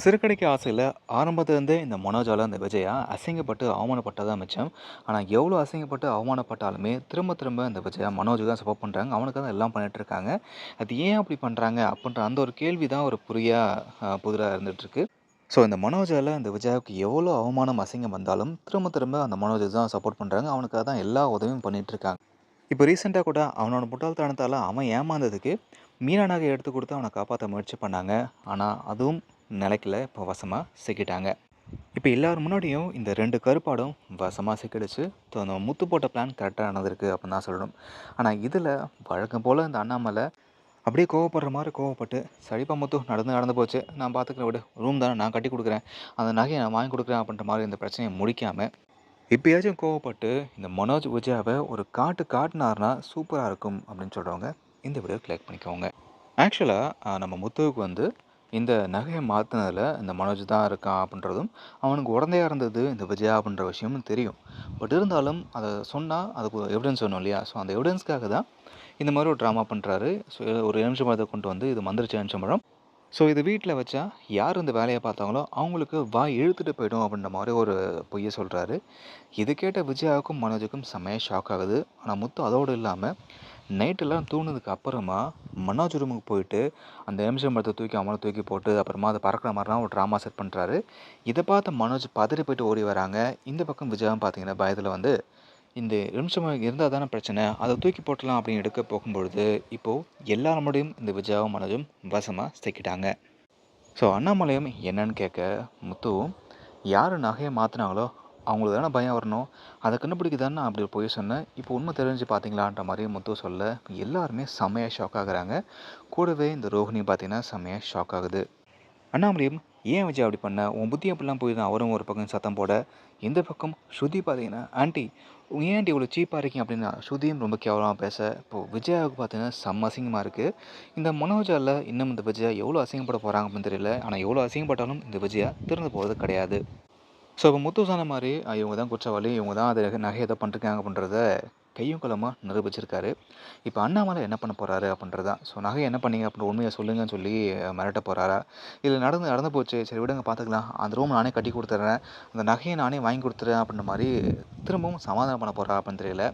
சிறுகடைக்கு ஆசையில் ஆரம்பத்துலேருந்தே இந்த மனோஜால இந்த விஜயா அசிங்கப்பட்டு அவமானப்பட்டதான் மிச்சம். ஆனால் எவ்வளோ அசிங்கப்பட்டு அவமானப்பட்டாலுமே, திரும்ப திரும்ப இந்த விஜயா மனோஜுக்கு தான் சப்போர்ட் பண்ணுறாங்க அவனுக்கு தான் எல்லாம் பண்ணிகிட்ருக்காங்க இருக்காங்க. அது ஏன் அப்படி பண்ணுறாங்க அப்படின்ற அந்த ஒரு கேள்வி தான் ஒரு புரியா புதிராக இருந்துகிட்ருக்கு ஸோ இந்த மனோஜால் இந்த விஜயாவுக்கு எவ்வளோ அவமானம், அசிங்கம் வந்தாலும், திரும்ப திரும்ப அந்த மனோஜுக்கு தான் சப்போர்ட் பண்ணுறாங்க அவனுக்காக தான் எல்லா உதவியும் பண்ணிகிட்ருக்காங்க இப்போ ரீசெண்டாக கூட அவனோட முட்டாள்தனத்தால் அவன் ஏமாந்ததுக்கு, மீனா எடுத்து கொடுத்து அவனை காப்பாற்ற முயற்சி பண்ணாங்க. ஆனால் அதுவும் நிலைக்கில் இப்போ வசமாக சிக்கிட்டாங்க. இப்போ எல்லார் முன்னாடியும் இந்த ரெண்டு கருப்பாடும் வசமாக சிக்கிடுச்சு. ஸோ அந்த முத்து போட்ட பிளான் கரெக்டாக நடந்திருக்கு அப்படின்னு தான் சொல்லணும். ஆனால் இதில் வழக்கம் போல் இந்த அண்ணாமலை அப்படியே கோவப்படுற மாதிரி கோவப்பட்டு, "சரிப்பா முத்து நடந்து நடந்து போச்சு. நான் பார்த்துக்கிறேன் விட ரூம் தானே நான் கட்டி கொடுக்குறேன் அந்த நகையை நான் வாங்கி கொடுக்குறேன் அப்படின்ற மாதிரி இந்த பிரச்சனையை முடிக்காமல் இப்போயாச்சும் கோவப்பட்டு இந்த மனோஜ், விஜயாவை ஒரு காட்டு காட்டினார்னா சூப்பராக இருக்கும் அப்படின்னு சொல்கிறவங்க இந்த வீடியோ கிளிக் பண்ணிக்கோங்க. ஆக்சுவலாக நம்ம முத்துவுக்கு வந்து இந்த நகையை மாத்துனதுல இந்த மனோஜ் தான் இருக்கான் அப்படின்றதும், அவனுக்கு உடந்தையா இருந்தது இந்த விஜயா அப்படின்ற விஷயமும் தெரியும். பட் இருந்தாலும் அதை சொன்னால் அதுக்கு ஒரு எவிடன்ஸ் வேணும் இல்லையா? ஸோ அந்த எவிடன்ஸ்க்காக தான் இந்த மாதிரி ஒரு ட்ராமா பண்ணுறாரு ஸோ ஒரு எலுமிச்சம்பழத்த கொண்டு வந்து இது மந்திரிச்ச எலுமிச்சம்பழம். ஸோ இது வீட்டில் வச்சா யார் இந்த வேலையை பார்த்தாங்களோ, அவங்களுக்கு வாய் இழுத்துட்டு போயிடும் அப்படின்ற மாதிரி ஒரு பொய்யை சொல்கிறாரு இது கேட்ட விஜயாவுக்கும், மனோஜுக்கும் செமையாக ஷாக் ஆகுது. ஆனால் முத்து அதோடு இல்லாமல் நைட்டெல்லாம் தூங்குனதுக்கு அப்புறமா மனோஜ் ரூமுக்கு போயிட்டு, அந்த எலுமிச்சம்பழத்த தூக்கி அவனை தூக்கி போட்டு, அப்புறமா அதை பறக்கிற மாதிரிலாம் ஒரு ட்ராமா செட் பண்ணுறாரு இதை பார்த்த மனோஜ் பதறி போயிட்டு ஓடி வராங்க. இந்த பக்கம் விஜயாவும் பார்த்தீங்கன்னா, பயத்தில் வந்து, "இந்த எலுமிச்சம்பழம் இருந்தால் தானே பிரச்சனை. அதை தூக்கி போட்டலாம் அப்படின்னு எடுக்க போகும்பொழுது, இப்போது எல்லார் முன்னாடியும் இந்த விஜயாவும், மனோஜும் வசமாக சிக்கிட்டாங்க. ஸோ அண்ணாமலையும் என்னன்னு கேட்க, முத்துவும், யார் நகையை மாற்றினாங்களோ அவங்களுக்கு தானே பயம் வரணும். அதை கண்டுபிடிக்க தானே நான் அப்படி போய் பொய் சொன்னேன். இப்போ உண்மை தெரிஞ்சு பார்த்தீங்களான்ற மாதிரி முத்து சொல்ல, எல்லாருமே செம்மையாக ஷாக் ஆகுறாங்க. கூடவே இந்த ரோஹிணி பார்த்தீங்கன்னா, செம்மையாக ஷாக் ஆகுது. அண்ணாமலையும், "ஏன் விஜய் அப்படி பண்ண? உன் புத்தி அப்படிலாம் போயிடும்." அவரும் ஒரு பக்கம் சத்தம் போட, இந்த பக்கம் ஸ்ருதி பார்த்தீங்கன்னா, ஆண்டி ஏன் ஆண்டி இவ்வளோ சீப்பாக இருக்கீங்க?" அப்படின்னா ஸ்ருதியும் ரொம்ப கேவலமாக பேச, இப்போ விஜயாவுக்கு பார்த்தீங்கன்னா செம்ம அசிங்கமாக இருக்குது இந்த மனோஜால இன்னும் இந்த விஜயா எவ்வளோ அசிங்கப்பட போகிறாங்க அப்படின்னு தெரியல. ஆனால் எவ்வளோ அசிங்கப்பட்டாலும் இந்த விஜயா திறந்து போகிறது கிடையாது. ஸோ இப்போ முத்து சொன்ன மாதிரி இவங்க தான் குற்றவாளி, இவங்க தான் அது நகை எதை பண்ணிருக்காங்க அப்படின்றத கையும் களவுமா நிரூபிச்சிருக்காரு. இப்போ அண்ணாமலை என்ன பண்ண போகிறாரு அப்படின்றது தான். ஸோ நகை என்ன பண்ணீங்க அப்படின்ற உண்மையை சொல்லுங்கன்னு சொல்லி மிரட்ட போகிறாரா இதில் நடந்து நடந்து போச்சு. சரி விடுங்க பார்த்துக்கலாம். அந்த ரூம் நானே கட்டி கொடுத்துட்றேன் அந்த நகையை நானே வாங்கி கொடுத்துறேன் அப்படின்ற மாதிரி திரும்பவும் சமாதானம் பண்ண போகிறா அப்படின்னு தெரியல.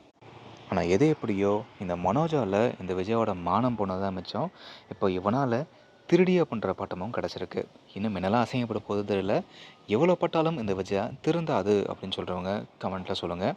ஆனால் எது எப்படியோ, இந்த மனோஜாவில் இந்த விஜயாவோட மானம் போனது தான் மிச்சம். இப்போ இவனால் திருடி அப்படின்ற பட்டமும் கிடச்சிருக்கு இன்னும் என்னெல்லாம் அசிங்கப்பட போகுது தெரியல. எவ்வளோ பட்டாலும் இந்த விஜயா திருந்தாது அப்படின்னு சொல்கிறவங்க கமெண்ட்டில் சொல்லுங்கள்